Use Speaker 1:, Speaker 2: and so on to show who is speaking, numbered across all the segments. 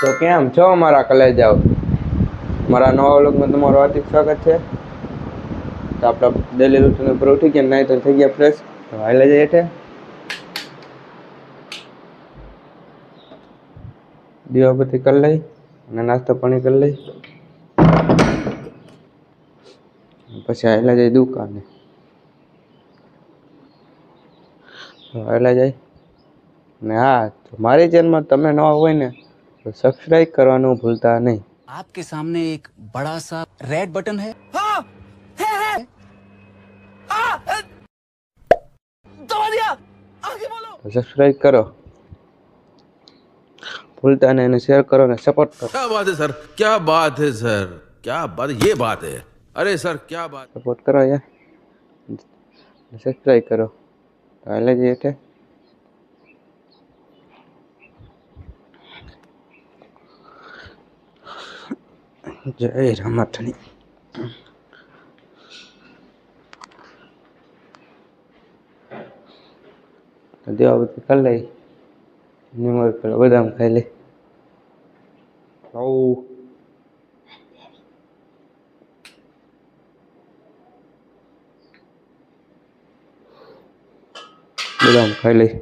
Speaker 1: તો કેમ? છો મારા કલેજાઓ? મારા નવા વ્લોગમાં તમારું હાર્દિક સ્વાગત છે. તો આપણા ડેલી રૂટીન ઉપર ઉઠી ગયા, નાઈ તો થઈ ગયા ફ્રેશ તો હાલે જઈએ હેઠે. દીવાબત્તી કરી લઈ અને નાસ્તો પાણી કરી લઈ. પછી હાલે જાય દુકાને. હાલે જાય. ને હા મારી ચેનમાં તમે નવા હોય ને તો સબસ્ક્રાઈબ કરવાનું ભૂલતા નહીં
Speaker 2: आपके सामने एक बड़ा सा रेड बटन है
Speaker 1: તો સબસ્ક્રાઈબ કરો ભૂલતા નહીં અને શેર કરો અને સપોર્ટ કરો
Speaker 3: क्या बात है सर क्या बात है सर क्या बात ये बात है अरे सर क्या बात
Speaker 1: સપોર્ટ કરો યાર સબસ્ક્રાઈબ કરો તો હાલે જઈએ જય રામાઠણી બધું કરી લઈ. નિમર પેલા બદામ ખાઈ લઈ. આવું બદામ ખાઈ લઈ.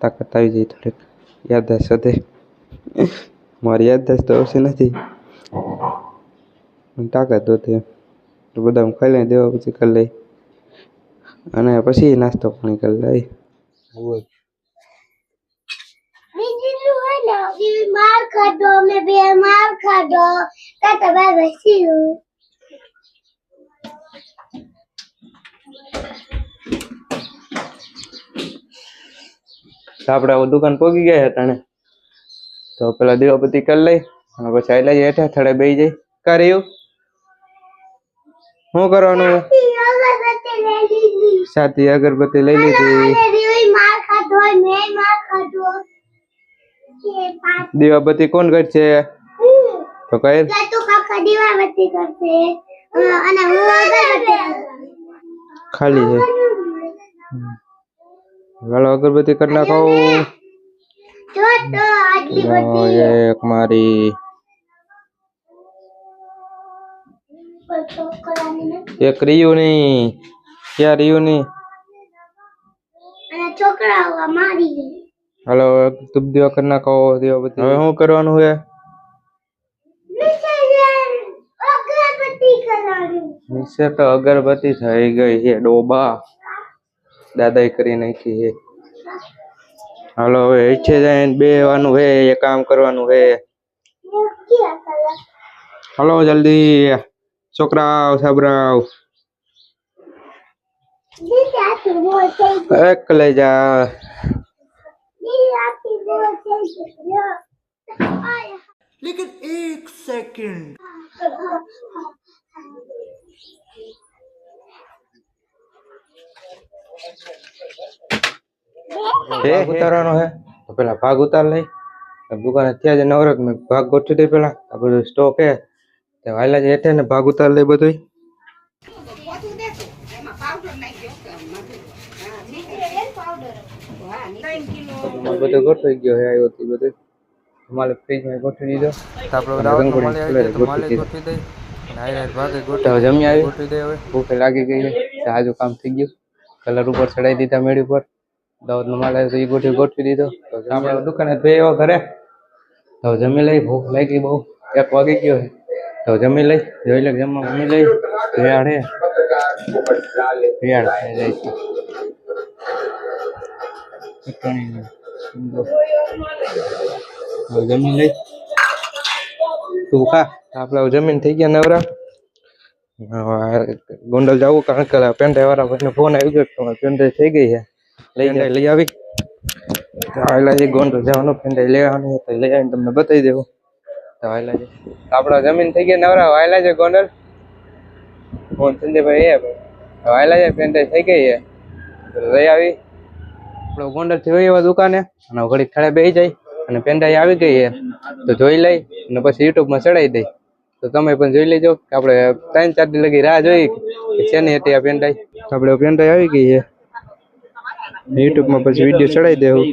Speaker 1: તાકાત આવી જાય થોડીક. યાદદાસ્ત સાથે મારી યાદદાસ્ત તો ઓછી નથી. તાકાત હતી તો બદામ ખાઈ લઈ દેવા પછી કરી લઈ. અને પછી નાસ્તો પાણી કરી લઈ.
Speaker 4: માર ખાધો મેં બે માર ખાધો. Tata bye bye see
Speaker 1: you આપણે દુકાન પહોંચી ગયા હતા ને? તો પેલા દેવાપતિ કરી લઈ. અને પછી એટલે લઈ હેઠે થડે બેસી જાય. કા રહ્યું? શું કરવાનું? છે?
Speaker 4: અગરબત્તી લઈ લીધી.
Speaker 1: દીવાબત્તી કોણ કરશે? તો કઈ
Speaker 4: એટલે તું કાકા દીવાબત્તી કરશે અને હું અગરબત્તી
Speaker 1: ખાલી છે. હાલો અગરબત્તી કરી નાખો.
Speaker 4: જો
Speaker 1: એક મારી. એક રહ્યું નહીં ક્યાં રહ્યું નહીં
Speaker 4: અને છોકરાઓ મારી ગઈ
Speaker 1: હાલો ધૂપ દીવા કરી નાખો દીવાબત્તી હવે શું કરવાનું છે
Speaker 4: વિસર્જન અગરબત્તી કરવાનું
Speaker 1: નીચે તો અગરબત્તી થઈ ગઈ છે ડોબા દાદાએ કરી નાખી છે હાલો હવે ઈચ્છે જઈને બેવાનું હે એ કામ કરવાનું હે
Speaker 4: ક્યાં કલર
Speaker 1: હાલો જલ્દી છોકરાઓ સાબરાવ
Speaker 4: દીદી આથી બોલ થઈ ગઈ
Speaker 1: એક લઈ જા
Speaker 4: દીદી આથી બોલ થઈ ગઈ આય
Speaker 2: लेकिन एक सेकंड
Speaker 1: ભાગ ઉતારવાનો હે તો પેલા ભાગ ઉતાર લઈ દુકાને ત્યાં જ નવરક મેં ભાગ ગોઠવી દઈ પેલા આ બધું સ્ટોક હે તે વાયલા જ હેઠે ને ભાગ ઉતાર લઈ બધું બધું ગોઠવાઈ ગયો હે આવ્યો તે બધું માલે ફ્રીજમાં ગોઠવી દીધો તો આપણે રંગોળી ગોઠવી દીધો તો જમી આવી ભૂખ લાગી ગઈ છે આજુ કામ થઈ ગયું કલર ઉપર ચડાઈ દીધા મેળી ઉપર દાવત નો માલ આવ્યો તો એ ગોઠવી ગોઠવી દીધો તો આપણે દુકાને બે એવા ઘરે તો જમી લઈ ભૂખ લાગી બહુ એક વાગી ગયો છે તો જમી લઈ, જોઈ લે જમવા, જમી લઈ. ભેળ હે. ખાઈ જાય લઈ. તું ખા. આપણે જમીન થઈ ગયા નવરા. ગોંડલ જવું કારણ કે પેન્ટાઈ વાળા ભાઈ ફોન આવી ગયો તમારે પેન્ટાઈ થઈ ગઈ છે. લઈ લઈ આવી. છે ગોંડલ જવાનું પેન્ટાઈ લેવાની તો લઈ આવીને તમને બતાવી દેવું. તો આપણા જમીન થઈ ગયા નવરા વાયલા છે ગોંડલ? ફોન સંજયભાઈ એ વાયલા છે પેન્ટાઈ થઈ ગઈ છે. તો લઈ આવી. આપણો ગોંડલથી હોય દુકાને. અને ઘડી ખેડે બેસી જાય. અને પેન્ટાઈ આવી ગઈ છે. તો જોઈ લઈ. અને પછી યુટ્યુબમાં ચડાવી દઈ તો તમે પણ જોઈ લેજો કે આપણે ત્રણ, ચાર દી લગી રાહ જોઈ. છે ને હતી આ પેન્ટાઈ આપણે પેન્ટાઈ આવી ગઈ છે. યુટ્યુબમાં પછી વીડિયો ચડાવી દેવું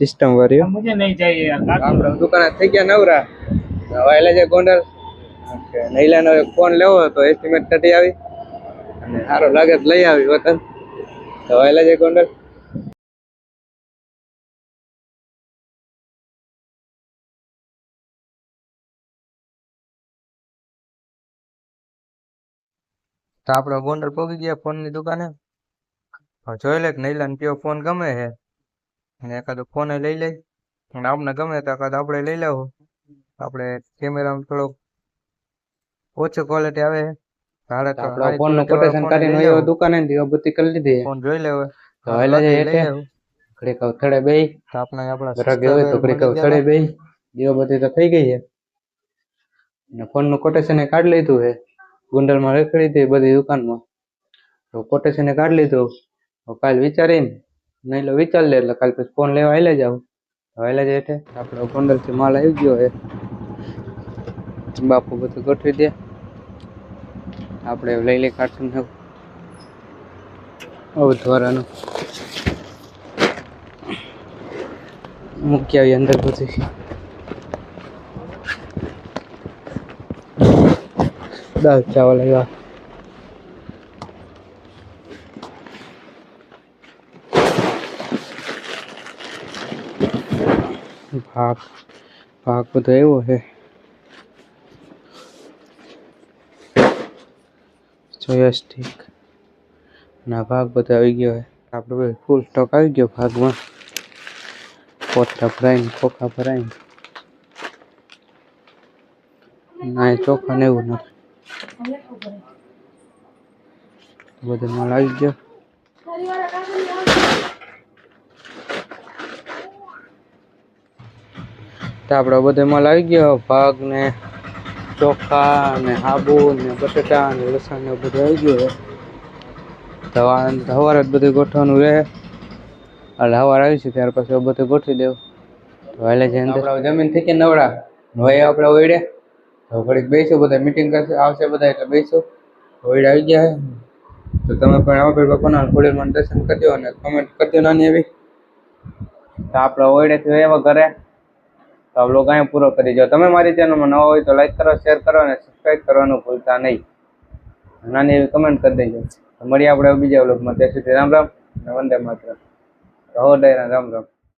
Speaker 5: सिस्टम कर
Speaker 6: मुझे नहीं चाहिए यार
Speaker 5: काम दुकान थे क्या नवरा नवाई लेजे गोंडल ओके नहीं लेना फ़ोन लेओ तो एस्टीमेट टटी आवी अने हारो लागत ले आवी वतन नवाई लेजे गोंडल तो आप गोडल पोगी गया फ़ोन दुकाने जो ले नहीं फ़ोन गमे है અને એકાદો ફોન લઈ લઈ અને આપણે ગમે તો એકાદ આપણે લઈ લેવો. આપણે કેમેરામાં થોડોક ઓછો ક્વોલિટી આવે. હાલે તો
Speaker 1: આપણો
Speaker 5: ફોનનું
Speaker 1: કોટેશન
Speaker 5: phone
Speaker 1: કાઢીને
Speaker 5: લઈ
Speaker 1: એવો
Speaker 5: લેવો.
Speaker 1: દુકાને ને દીવાબત્તી કરી લીધી.
Speaker 5: ફોન જોઈ લેવો.
Speaker 1: તો હાલે છે
Speaker 5: લઈ
Speaker 1: ઘડીક હવે થડે
Speaker 5: તો આપણે આપણા
Speaker 1: તો ઘડીક થડે બેહી. દીવાબત્તી તો થઈ ગઈ છે. અને ફોનનું કોટેશન એ કાઢી લીધું છે. ગુંડલમાં રખડી હતી બધી દુકાનમાં. તો કોટેશન કાઢી લીધું. કાલ કાલ વિચારીને નહીં લો વિચાર લે એટલે કાલ પછી ફોન લેવા આવેલે જાવ તો આવેલે જ હેઠે આપણો ગોંડલ થી માલ આવી ગયો છે બાપુ બધું ગોઠવી દે આપણે લઈ લઈ કાર્ટૂન અવધવારાનું મૂકી આવી અંદર બધી દાલ ચાવલ આવ્યા ભાગ ભાગ બધો એવો છે જોયાસ્ટિક ના ભાગ બધો આવી ગયો છે આપણે બધો ફૂલ સ્ટોક આવી ગયો ભાગમાં કોથરા ભરાઈને ખોખા ભરાઈને ના એ ચોખા ને એવું નથી બધો માલ આવી ગયો તો આપણો બધો માલ આવી ગયો ભાગ ને ચોખા ને હાબુ ને બટેટા ને લસણ ને બધું આવી ગયું છે તો આ સવારે જ બધું ગોઠવાનું રહે એટલે સવાર આવી છે ત્યાર પછી બધું ગોઠવી દેવું તો હાલે છે અંદર આપણે જમીન થઈ કે નવડા હવે આપણે ઓઈડે તો ઘડીક બેસીશું બધા મીટિંગ કરશે આવશે બધા એટલે બેસીશું ઓઈડ આવી ગયા છે તો તમે પણ આવો ભાઈ બાપાના ખોડેલમાં દર્શન કરજો અને કમેન્ટ કરજો નાની એવી તો આપણે ઓઈડેથી એવા ઘરે તો આ બ્લોગ અહીંયા પૂરો કરી દો. તમે મારી ચેનલમાં નવા હોય તો લાઈક કરો શેર કરો અને સબસ્ક્રાઈબ કરવાનું ભૂલતા નહીં. નાની એવી કમેન્ટ કરી દેજો. મળીએ આપણે બીજા બ્લોગમાં ત્યાં સુધી રામ રામ અને વંદે માત્ર રહો ડાયરા રામ રામ.